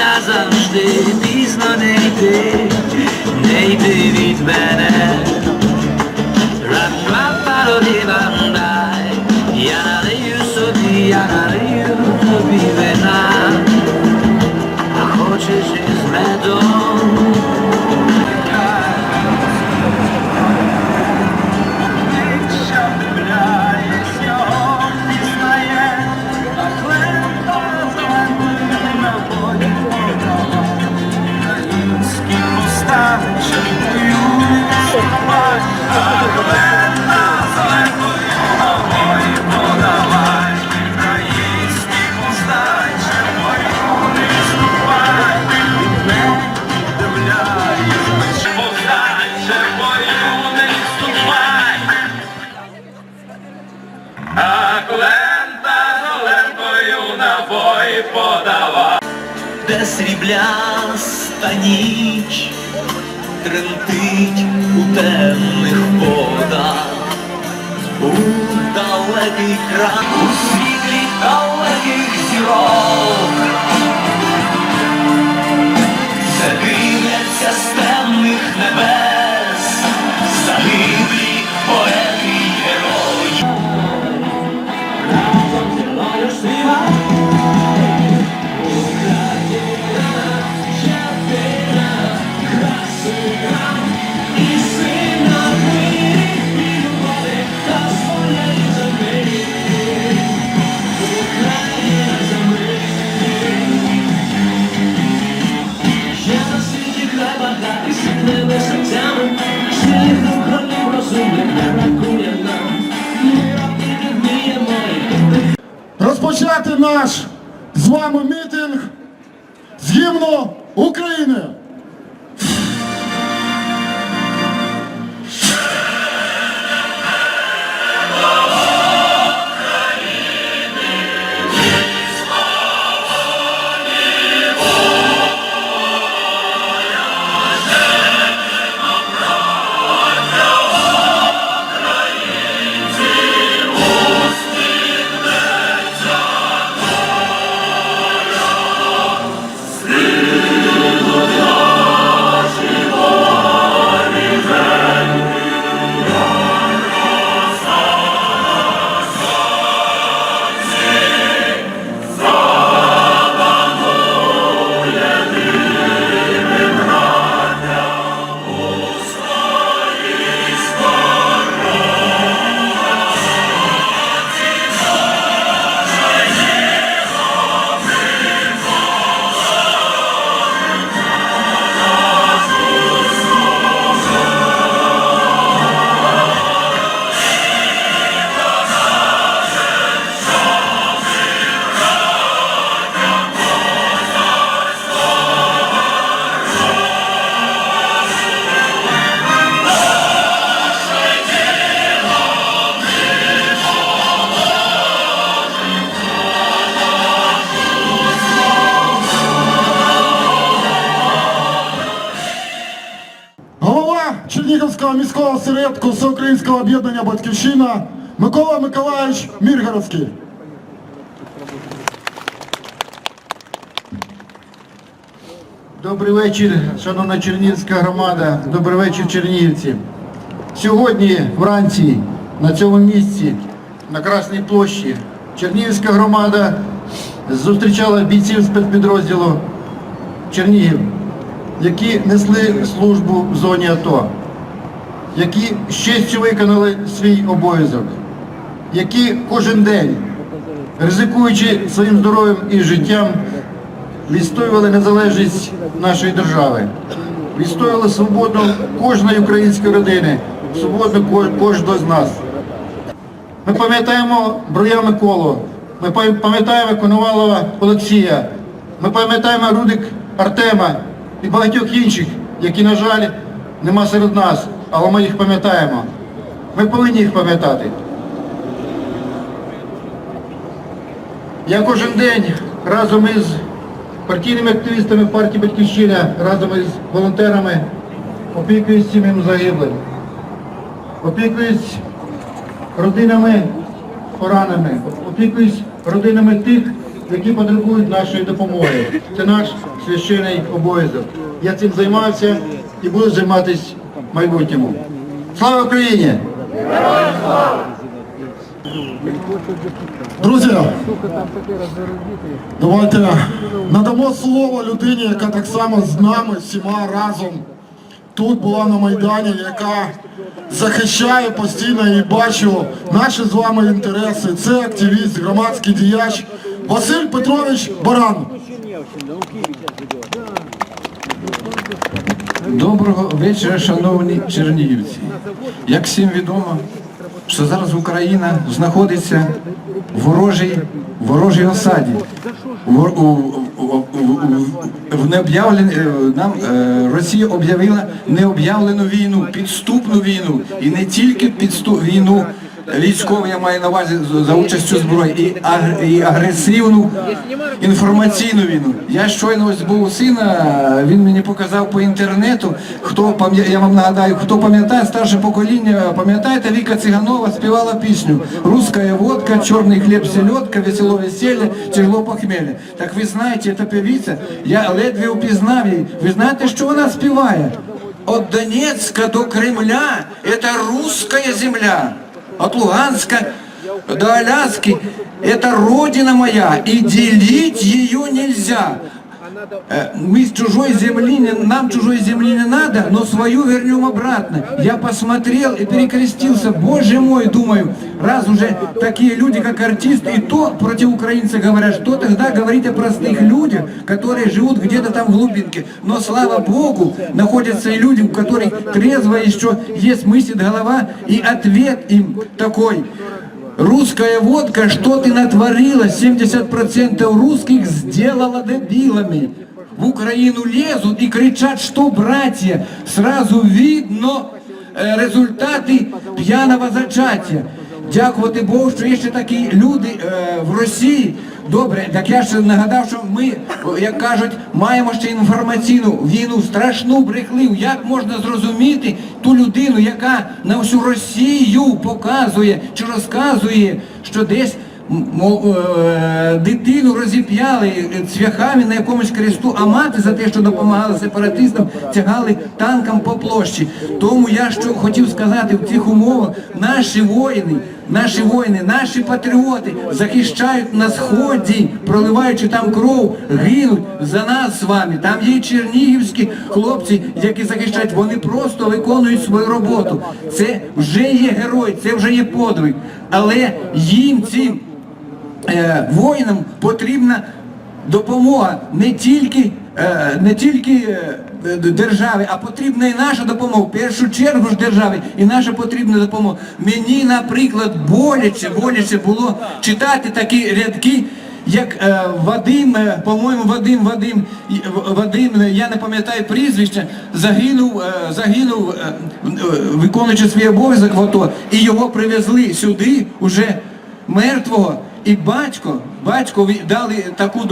назавжди пізно не йти, не йти від мене. Я налию собі, я налию тобі вина, а хочеш із медом. Де срібляста ніч тремтить у темних водах, у далекий край, у світлі далеких зірок. Загинеться з темних небес, наш з вами мітинг з гімну України. Чернігівського міського осередку Всеукраїнського об'єднання Батьківщина Микола Миколаївич Міргородський. Добрий вечір, шановна Чернігівська громада. Добрий вечір, Чернігівці. Сьогодні вранці на цьому місці, на Красній площі, Чернігівська громада зустрічала бійців спецпідрозділу Чернігів, які несли службу в зоні АТО, які з виконали свій обов'язок, які кожен день, ризикуючи своїм здоров'ям і життям, відстоювали незалежність нашої держави, відстоювали свободу кожної української родини, свободу кожного з нас. Ми пам'ятаємо Броя Миколу, Ми пам'ятаємо Коновалова Олексія. Ми пам'ятаємо Рудик Артема і багатьох інших, які, на жаль, нема серед нас, але ми їх пам'ятаємо. Ми повинні їх пам'ятати. Я кожен день разом із партійними активістами партії Батьківщина, разом із волонтерами опікуюсь сім'ям загиблих, опікуюсь родинами пораненими, опікуюсь родинами тих, які потребують нашої допомоги. Це наш священний обов'язок. Я цим займався і буду займатися майбутньому. Слава Україні! Друзі, давайте надамо слово людині, яка так само з нами всіма разом тут була на Майдані, яка захищає постійно і бачу наші з вами інтереси. Це активіст, громадський діяч Василь Петрович Баран. Доброго вечора, шановні чернігівці. Як всім відомо, що зараз Україна знаходиться в ворожій, ворожій осаді. В, у, у, в необ'явлен- е, нам е, Росія об'явила необ'явлену війну, підступну війну. І не тільки підступ, війну військову, я маю на увазі за участю зброї, і, аг- і агресивну інформаційну війну. Я щойно ось був у сина, він мені показав по інтернету, хто я вам нагадаю, хто пам'ятає старше покоління, пам'ятаєте, Віка Циганова співала пісню «Русская водка, чорний хліб, селедка, весело веселье, тяжело похмелье». Так ви знаєте, ця певиця, я ледве упізнав її. Ви знаєте, що вона співає? От Донецка до Кремля – это русская земля. От Луганска до Аляски – это родина моя, и делить ее нельзя. Э, Мы с чужой земли, нам чужой земли не надо, но свою вернем обратно. Я посмотрел и перекрестился. Боже мой, думаю, раз уже такие люди, как артисты, и то против украинцев говорят, что тогда говорить о простых людях, которые живут где-то там в глубинке. Но слава Богу, находятся и люди, у которых трезво еще есть мыслит голова, и ответ им такой. Русская водка, что ты натворила? 70% русских сделала дебилами. В Украину лезут и кричат, что братья. Сразу видно результаты результати п'яного зачаття. Дякувати Богу, що є ще такі люди е, в Росії. Добре, так я ще нагадав, що ми, як кажуть, маємо ще інформаційну війну, страшну брехливу. Як можна зрозуміти ту людину, яка на всю Росію показує чи розказує, що десь дитину розіп'яли е, цвяхами на якомусь кресту, а мати за те, що допомагала сепаратистам, тягали танкам по площі. Тому я що хотів сказати в цих умовах, наші воїни, наші воїни, наші патріоти захищають на сході, проливаючи там кров, гинуть за нас з вами. Там є чернігівські хлопці, які захищають, вони просто виконують свою роботу. Це вже є герой, це вже є подвиг. Але їм цим е, воїнам потрібна допомога не тільки, е, не тільки е, держави, а потрібна і наша допомога. В першу чергу ж держави і наша потрібна допомога. Мені, наприклад, боляче, боляче було читати такі рядки. Як е, Вадим, е, по-моєму, Вадим, Вадим, Вадим, е, я не пам'ятаю прізвище, загинув, е, загинув, е, е, виконуючи свій обов'язок в АТО, і його привезли сюди уже мертвого. І батько, батькові дали таку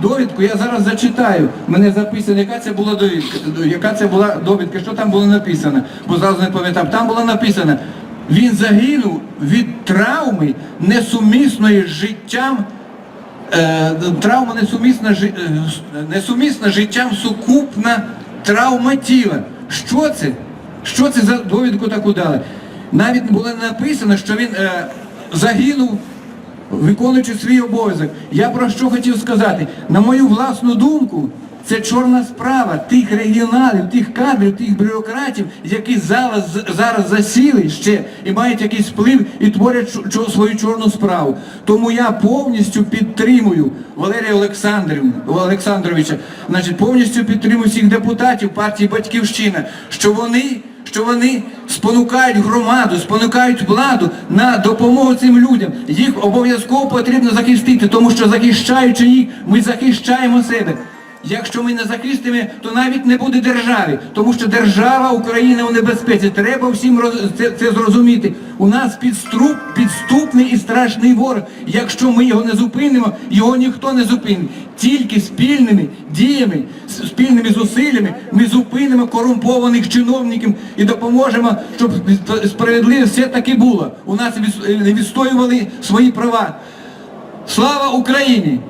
довідку, я зараз зачитаю. Мене записано, яка це була довідка, яка це була довідка, що там було написано, бо зараз не пам'ятав. Там було написано, він загинув від травми несумісної з життям е, травма несумісна, е, несумісна життям сукупна травма тіла. Що це? Що це за довідку таку дали? Навіть було написано, що він е, загинув, виконуючи свій обов'язок. Я про що хотів сказати? На мою власну думку, це чорна справа тих регіоналів, тих кадрів, тих бюрократів, які зараз, зараз засіли ще і мають якийсь вплив і творять свою чорну справу. Тому я повністю підтримую Валерія Олександровича, значить, повністю підтримую всіх депутатів партії Батьківщина, що вони що вони спонукають громаду, спонукають владу на допомогу цим людям. Їх обов'язково потрібно захистити, тому що захищаючи їх, ми захищаємо себе. Якщо ми не захистимо, то навіть не буде держави, тому що держава Україна у небезпеці. Треба всім роз- це, це зрозуміти. У нас підструп, підступний і страшний ворог. Якщо ми його не зупинимо, його ніхто не зупинить. Тільки спільними діями, спільними зусиллями ми зупинимо корумпованих чиновників і допоможемо, щоб справедливість все таки було. У нас не відстоювали свої права. Слава Україні!